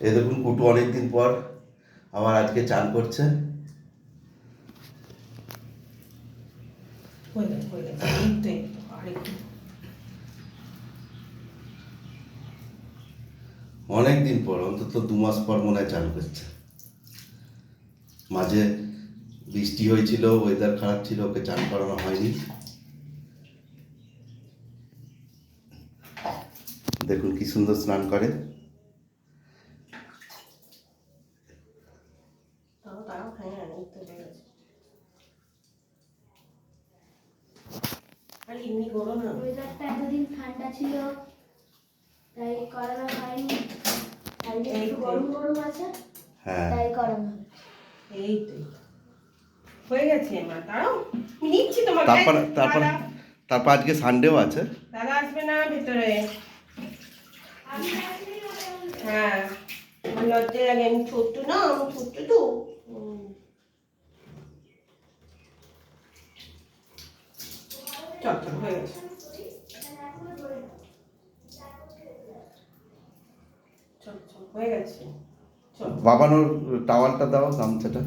এই দেখুন কুটু অনেকদিন পর আবার আজকে চান করছে। হয়ে গেছে হয়ে গেছে। এই তো এই তো আরেকটু অনেক দিন পর অন্তত দু মাস পর মনে হয় চান করছে মাঝে বৃষ্টি হয়েছিল ওয়েদার খারাপ ছিল ওকে চান করানো হয়নি। দেখুন কি সুন্দর স্নান করে তাও তাও হ্যাঁ এই তো হয়ে গেছে আর এমনি গরম না। ওয়েদারটা এতদিন ঠান্ডা ছিল তাই করানো হয়নি। আজকে একটু গরম গরম আছে হ্যাঁ। তাই করানো। এই তো। হয়ে গেছে মা। তাও নিচ্ছি তোমার তারপর তারপর দাদা তারপর আজকে সানডেও আছে। দাদা আসবে না ভেতরে। হ্যাঁ। আমার লজ্জা লাগে আমি ছোট্ট না আমি ছোট্ট তো। চল চল হয়ে গেছে। বাবানোর টাওয়ালটা দাও গামছাটা।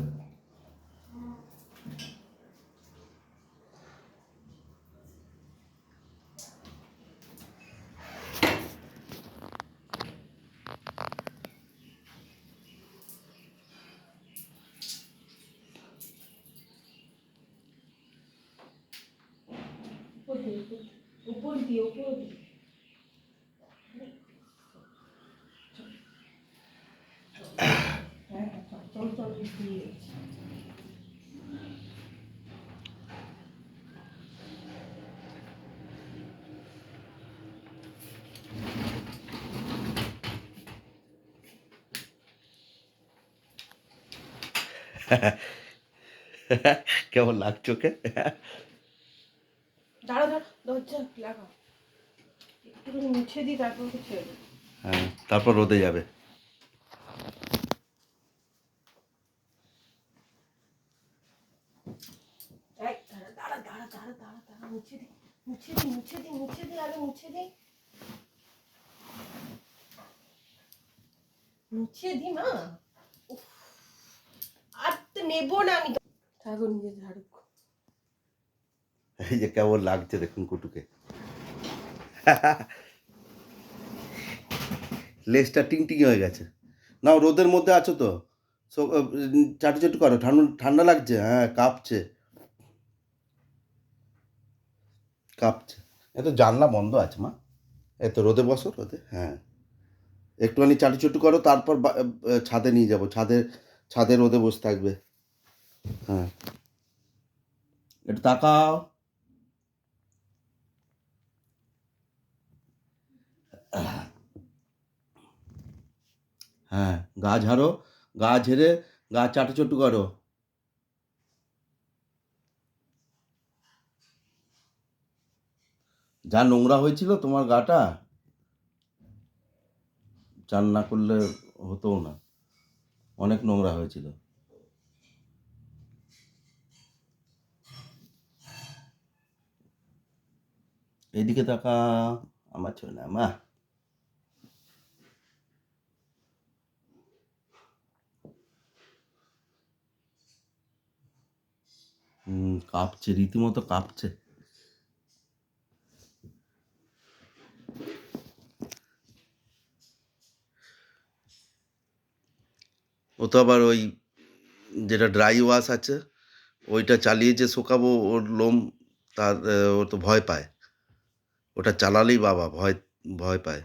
উপর দিয়ে উপর দিয়ে উপর দিয়ে হ্যাঁ হ্যাঁ চল চল চল দিয়ে কেমন লাগছে ওকে দাঁড়া দাঁড়া দরজা একটু মুছে দিই তারপর ছেড়ে হ্যাঁ তারপর রোদে যাবে। দাঁড়া দাঁড়া দাঁড়া দাঁড়া দাঁড়া দাঁড়া মুছে দি মুছে দি মুছে দি মুছে দি আরে মুছে দি মুছে দি মা? আর তো নেব না আমি। নিজে ঝাড়ু এই যে কেমন লাগছে দেখুন কুটুকে। লেজটা টিংটিং হয়ে গেছে। না রোদের মধ্যে আছো তো? চাটু চাটু করো ঠান্ডা ঠান্ডা লাগছে? হ্যাঁ কাঁপছে। কাঁপছে। এ তো জানলা বন্ধ আছে মা। এ তো রোদে বসো রোদে হ্যাঁ। একটুখানি চাটু চাটু করো তারপর ছাদে নিয়ে যাব। ছাদে ছাদে রোদে বসে থাকবে। হ্যাঁ। একটু তাকাও। হ্যাঁ গা ঝাড়ো, গা ঝেড়ে গা চাটু চটু করো। যা নোংরা হয়েছিল তোমার গাটা, চান না করলে হতো না। অনেক নোংরা হয়েছিল। এইদিকে তাকা আমার ছোট না মা। কাঁপছে, রীতিমতো কাঁপছে। ও তো আবার ওই যেটা ড্রাই ওয়াশ আছে, ওইটা চালিয়ে যে শুকাবো ওর লোম, তার ও তো ভয় পায়। ওটা চালালেই বাবা, ভয় ভয় পায়।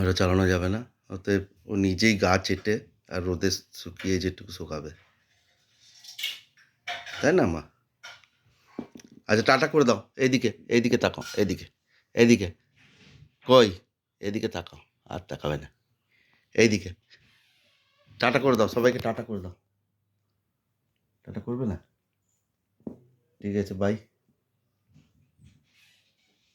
ওটা চালানো যাবে না, অতএব ও নিজেই গা চেটে আর রোদে শুকিয়ে যেটুকু শুকাবে। তাই না, মা? আচ্ছা টাটা করে দাও। এইদিকে এইদিকে তাকাও, এইদিকে এইদিকে। কই? এদিকে তাকাও, আর তাকাবে না। এইদিকে। টাটা করে দাও, সবাইকে টাটা করে দাও। টাটা করবে না? ঠিক আছে বাই